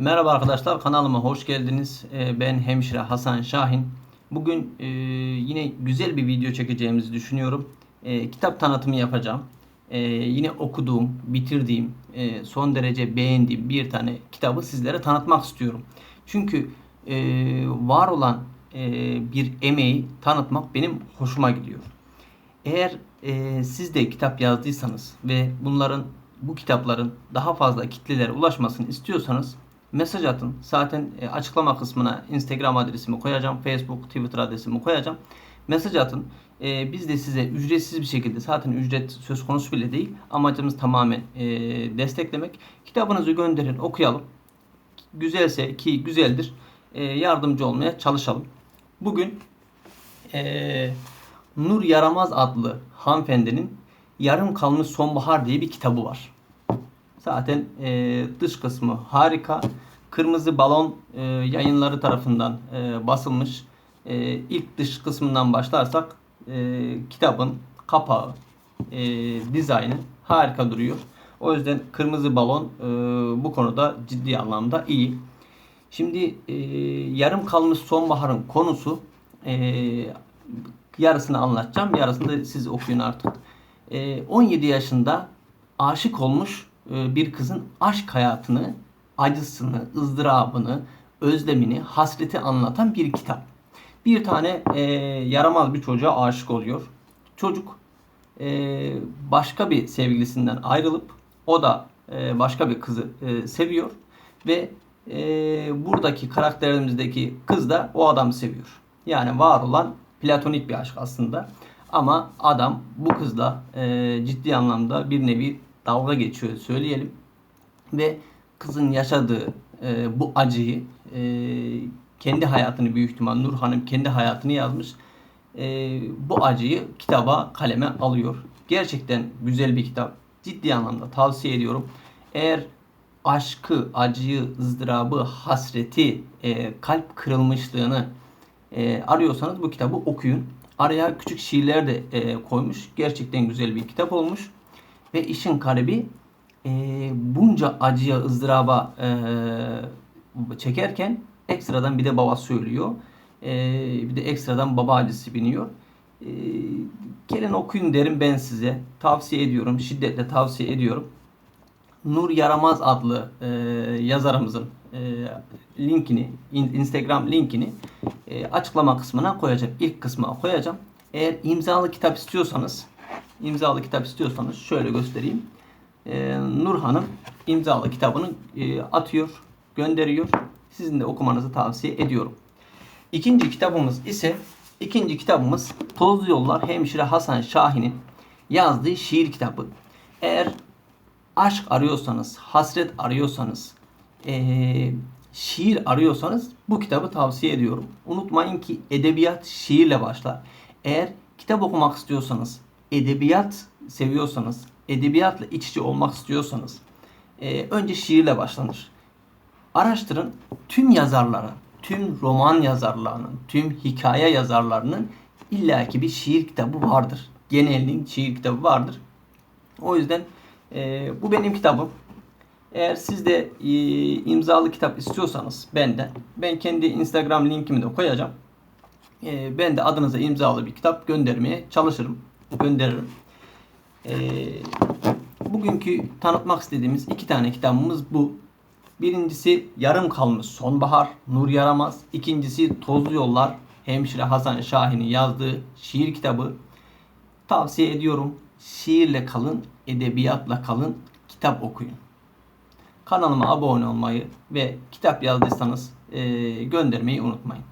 Merhaba arkadaşlar kanalıma hoş geldiniz. Ee, Ben hemşire Hasan Şahin. Bugün e, yine güzel bir video çekeceğimizi düşünüyorum. E, Kitap tanıtımı yapacağım. E, Yine okuduğum, bitirdiğim, son derece beğendiğim bir tane kitabı sizlere tanıtmak istiyorum. Çünkü var olan bir emeği tanıtmak benim hoşuma gidiyor. Eğer siz de kitap yazdıysanız ve bunların bu kitapların daha fazla kitlelere ulaşmasını istiyorsanız mesaj atın. Zaten e, açıklama kısmına Instagram adresimi koyacağım. Facebook, Twitter adresimi koyacağım. Mesaj atın. E, biz de size ücretsiz bir şekilde zaten ücret söz konusu bile değil. Amacımız tamamen e, desteklemek. Kitabınızı gönderin okuyalım. Güzelse ki güzeldir. Yardımcı olmaya çalışalım. Bugün Nur Yaramaz adlı hanımefendinin Yarım Kalmış Sonbahar diye bir kitabı var. Zaten e, dış kısmı harika. Kırmızı Balon e, yayınları tarafından e, basılmış. E, ilk dış kısmından başlarsak e, kitabın kapağı, e, dizaynı harika duruyor. O yüzden Kırmızı Balon e, bu konuda ciddi anlamda iyi. Şimdi e, yarım kalmış sonbaharın konusu e, yarısını anlatacağım. Yarısını da siz okuyun artık. E, 17 yaşında aşık olmuş bir kızın aşk hayatını, acısını, ızdırabını, özlemini, hasreti anlatan bir kitap. Bir tane e, yaramaz bir çocuğa aşık oluyor. Çocuk e, başka bir sevgilisinden ayrılıp o da e, başka bir kızı e, seviyor ve e, buradaki karakterimizdeki kız da o adamı seviyor. Yani var olan platonik bir aşk aslında. Ama adam bu kızla e, ciddi anlamda bir nevi dalga geçiyor söyleyelim. Ve kızın yaşadığı e, bu acıyı e, kendi hayatını büyük ihtimal Nur Hanım kendi hayatını yazmış. E, bu acıyı kitaba kaleme alıyor. Gerçekten güzel bir kitap. Ciddi anlamda tavsiye ediyorum. Eğer aşkı, acıyı, ızdırabı, hasreti, e, kalp kırılmışlığını e, arıyorsanız bu kitabı okuyun. Araya küçük şiirler de e, koymuş. Gerçekten güzel bir kitap olmuş. Ve işin garibi e, bunca acıya, ızdıraba e, çekerken ekstradan bir de baba söylüyor. E, bir de ekstradan baba acısı biniyor. E, gelin okuyun derim ben size. Tavsiye ediyorum. Şiddetle tavsiye ediyorum. Nur Yaramaz adlı e, yazarımızın e, linkini, in, Instagram linkini e, açıklama kısmına koyacağım. İlk kısmına koyacağım. Eğer imzalı kitap istiyorsanız, imzalı kitap istiyorsanız şöyle göstereyim. E, Nur Hanım imzalı kitabını e, atıyor, gönderiyor. Sizin de okumanızı tavsiye ediyorum. İkinci kitabımız ise ikinci kitabımız Tozlu Yollar Hemşire Hasan Şahin'in yazdığı şiir kitabı. Eğer aşk arıyorsanız, hasret arıyorsanız, ee, şiir arıyorsanız bu kitabı tavsiye ediyorum. Unutmayın ki edebiyat şiirle başlar. Eğer kitap okumak istiyorsanız, edebiyat seviyorsanız, edebiyatla iç içe olmak istiyorsanız e, önce şiirle başlanır. Araştırın tüm yazarların, tüm roman yazarlarının, tüm hikaye yazarlarının illaki bir şiir kitabı vardır. Genelliğin şiir kitabı vardır. O yüzden e, bu benim kitabım. Eğer siz de e, imzalı kitap istiyorsanız benden, ben kendi Instagram linkimi de koyacağım. E, ben de adınıza imzalı bir kitap göndermeye çalışırım, gönderirim. E, bugünkü tanıtmak istediğimiz iki tane kitabımız bu. Birincisi Yarım Kalmış Sonbahar, Nur Yaramaz. İkincisi Tozlu Yollar, Hemşire Hasan Şahin'in yazdığı şiir kitabı. Tavsiye ediyorum. Şiirle kalın, edebiyatla kalın, kitap okuyun. Kanalıma abone olmayı ve kitap yazdıysanız e, göndermeyi unutmayın.